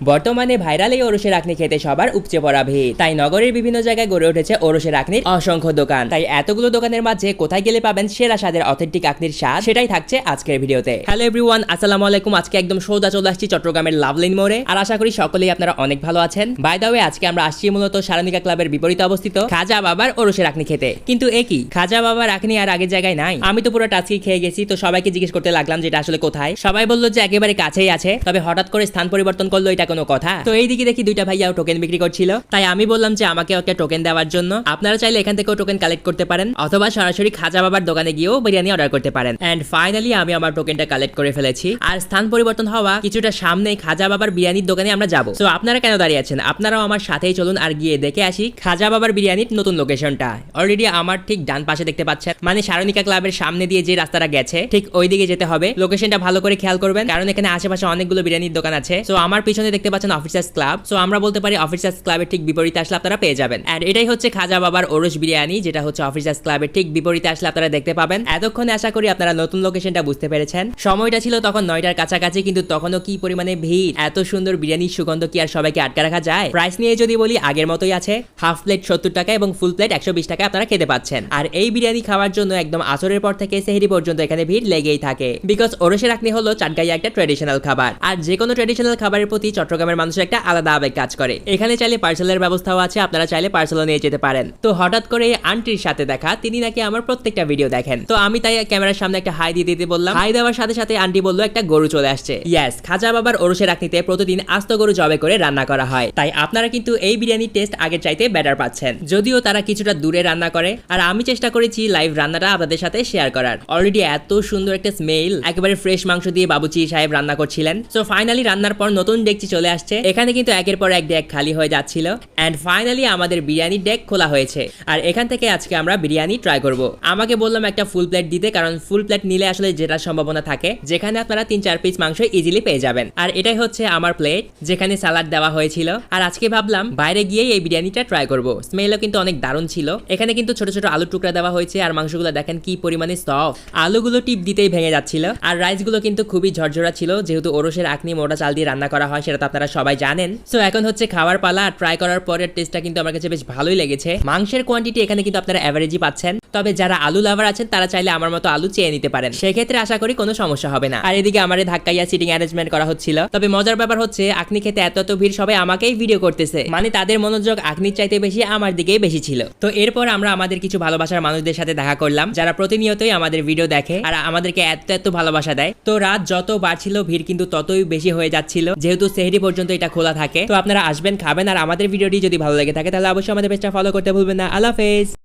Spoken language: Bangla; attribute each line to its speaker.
Speaker 1: বর্তমানে ভাইরাল এই ওরসের রাখনি খেতে সবার উপচে পড়া ভিড়। তাই নগরের বিভিন্ন জায়গায় গড়ে উঠেছে ওরসের রাখনির অসংখ্য দোকান। তাই এতগুলো দোকানের মাঝে কোথায় গেলে পাবেন সেরা স্বাদের অথেন্টিক আখনির স্বাদ, সেটাই থাকছে আজকের ভিডিওতে। হ্যালো এভরিওয়ান আসসালামু আলাইকুম। আজকে একদম সোজা চলে আসছি চট্টগ্রামের লাভলিন মোড়ে। আর আশা করি সকলেই আপনারা অনেক ভালো আছেন। বাই দা ওয়ে আজকে আমরা আসছি মূলত সারানিকা ক্লাবের বিপরীতে অবস্থিত খাজা বাবার ওরসের রাখনি খেতে। কিন্তু এ কি? খাজা বাবার রাখনি আর আগের জায়গায় নাই। আমি তো পুরো টাচকি খেয়ে গেছি, তো সবাইকে জিজ্ঞেস করতে লাগলাম যেটা আসলে কোথায়? সবাই বলল যে একেবারে কাছেই আছে। তবে হঠাৎ করে স্থান পরিবর্তন করল, এটা কোনো কথা? তো এইদিকে দেখি দুইটা ভাইয়াও টোকেন বিক্রি করছিল। তাই আমি বললাম যে আমাকে একটা টোকেন দেওয়ার জন্য। আপনারা চাইলে এখান থেকেও টোকেন কালেক্ট করতে পারেন, অথবা সরাসরি খাজা বাবার দোকানে গিয়েও বিরিয়ানি অর্ডার করতে পারেন। এন্ড ফাইনালি আমি আমার টোকেনটা কালেক্ট করে ফেলেছি। আর স্থান পরিবর্তন হওয়া কিছুটা সামনে খাজা বাবার বিরিয়ানির দোকানে আমরা যাব। তো আপনারা কেন দাঁড়িয়ে আছেন? আপনারাও আমার সাথেই চলুন আর গিয়ে দেখে আসি খাজা বাবার বিরিয়ানির নতুন লোকেশনটা অলরেডি আমার ঠিক ডান পাশে দেখতে পাচ্ছেন। মানে সারণিকা ক্লাবের সামনে দিয়ে যে রাস্তাটা গেছে, ঠিক ওই দিকে যেতে হবে। লোকেশনটা ভালো করে খেয়াল করবেন, কারণ এখানে আশেপাশে অনেকগুলো বিরিয়ানির দোকান আছে। তো আমার পিছনে দেখতে পাচ্ছেন অফিসার্স ক্লাব সো আমরা বলতে পারি অফিসার্স ক্লাবের ঠিক বিপরীতে আসলে আপনারা পেয়ে যাবেন। আর এটাই হচ্ছে খাজা বাবার ওরস বিরিয়ানি, যেটা হচ্ছে অফিসার্স ক্লাবের ঠিক বিপরীতে আসলে আপনারা দেখতে পাবেন। এতক্ষণে আশা করি আপনারা নতুন লোকেশনটা বুঝতে পেরেছেন। সময়টা ছিল তখন নয়টার কাছাকাছি, কিন্তু তখনও কি পরিমাণে ভিড়, এত সুন্দর বিরিয়ানির সুগন্ধ কি আর সবাইকে আটকে রাখা যায়? প্রাইস নিয়ে যদি বলি, আগের মতোই আছে। হাফ প্লেট সত্তর টাকা এবং ফুল প্লেট একশো বিশ টাকা আপনারা খেতে পাচ্ছেন। আর এই বিরিয়ানি খাওয়ার জন্য একদম আসরের পর থেকে সেহরি পর্যন্ত এখানে ভিড় লেগেই থাকে। বিকজ ওরসের রাখনি হলো চাটগাইয়া একটা ট্রেডিশনাল খাবার। আর যে কোনো ট্রেডিশনাল খাবারের প্রতি চট্টগ্রামের মানুষের একটা আলাদা আবেগ কাজ করে। এখানে চাইলে পার্সেলের ব্যবস্থাও আছে, আপনারা চাইলে পার্সেলও নিয়ে যেতে পারেন। তো হঠাৎ করে এই আন্টির সাথে দেখা, তিনি নাকি আমার প্রত্যেকটা ভিডিও দেখেন। তো আমি তাই ক্যামেরার সামনে একটা হাই দিয়ে দিতে বললাম। হাই দেওয়ার সাথে সাথে আন্টি বলল, একটা গরু চলে আসছে। ইয়াস খাজা বাবার ওরসের রাখনিতে প্রতিদিন আস্ত গরু জবে করে রান্না করা হয়। তাই আপনারা কিন্তু এই বিরিয়ানির টেস্ট আগের চাইতে বেটার পাচ্ছেন। যদিও তারা কিছুটা দূরে রান্না করে, আর আমি চেষ্টা করেছি লাইভ রান্নাটা আপনাদের সাথে শেয়ার করার। অলরেডি এত সুন্দর একটা স্মেল একেবারে ফ্রেশ মাংস দিয়ে বাবুচি সাহেব রান্না করছিলেন। সো ফাইনালি রান্নার পর নতুন ডেকচি চলে আসছে। এখানে কিন্তু একের পর এক ডেক খালি হয়ে যাচ্ছিল। এন্ড ফাইনালি আমাদের বিরিয়ানির ডেক খোলা হয়েছে। আর এখান থেকে আজকে আমরা বিরিয়ানি ট্রাই করব। আমাকে বললাম একটা ফুল প্লেট দিতে, কারণ ফুল প্লেট নিলে আসলে যেটার সম্ভাবনা থাকে, যেখানে আপনারা তিন চার পিস মাংস ইজিলি পেয়ে যাবেন। আর এটাই হচ্ছে আমার প্লেট যেখানে সালাড দেওয়া হয়েছিল। আর আজকে ভাবলাম বাইরে গিয়েই এই বিরিয়ানিটা ট্রাই করব। স্মেলও কিন্তু অনেক দারুণ ছিল। এখানে কিন্তু ছোট ছোট আলু টুকরা দেওয়া হয়েছে। আর মাংসগুলো দেখেন কি পরিমাণে সফট আলুগুলো টিপ দিতেই ভেঙে যাচ্ছিল। আর রাইসগুলো কিন্তু খুবই ঝরঝরা ছিল। যেহেতু ওরসের আকনি মোটা চাল দিয়ে রান্না করা হয়, সেটা আপনারা সবাই জানেন। সো এখন হচ্ছে খাওয়ার পালা ট্রাই করার পরের টেস্টটা কিন্তু আমার কাছে বেশ ভালোই লেগেছে। মাংসের কোয়ান্টিটি এখানে কিন্তু আপনারা অ্যাভারেজই পাচ্ছেন। তবে যারা আলু লাভার আছেন, তারা চাইলে আমার মতো আলু চেয়ে নিতে পারেন। সেক্ষেত্রে আশা করি কোনো সমস্যা হবে না। আর এদিকে আমার ধাক্কাইয়া সিটিং অ্যারেঞ্জমেন্ট করা হচ্ছিল। তবে মজার ব্যাপার হচ্ছে, আকনি খেতে এত এত ভিড় সবাই আমাকেই ভিডিও করতেছে। মানে তাদের মনোযোগ আকনির চাইতে বেশি, আমার দিকেই বেশি ছিল। তো এরপর আমরা আমাদের কিছু ভালোবাসার মানুষদের সাথে দেখা করলাম, যারা প্রতিনিয়তই আমাদের ভিডিও দেখে, আর আমাদেরকে এত এত ভালোবাসা দেয়। তো রাত যত বাড়ছিল, ভিড় কিন্তু ততই বেশি হয়ে যাচ্ছিল। যেহেতু সেহরি পর্যন্ত এটা খোলা থাকে। তো আপনারা আসবেন, খাবেন, আর আমাদের ভিডিওটি যদি ভালো লাগে থাকে, তাহলে অবশ্যই আমাদের পেজটা ফলো করতে ভুলবেন না। আল্লাহ হাফেজ।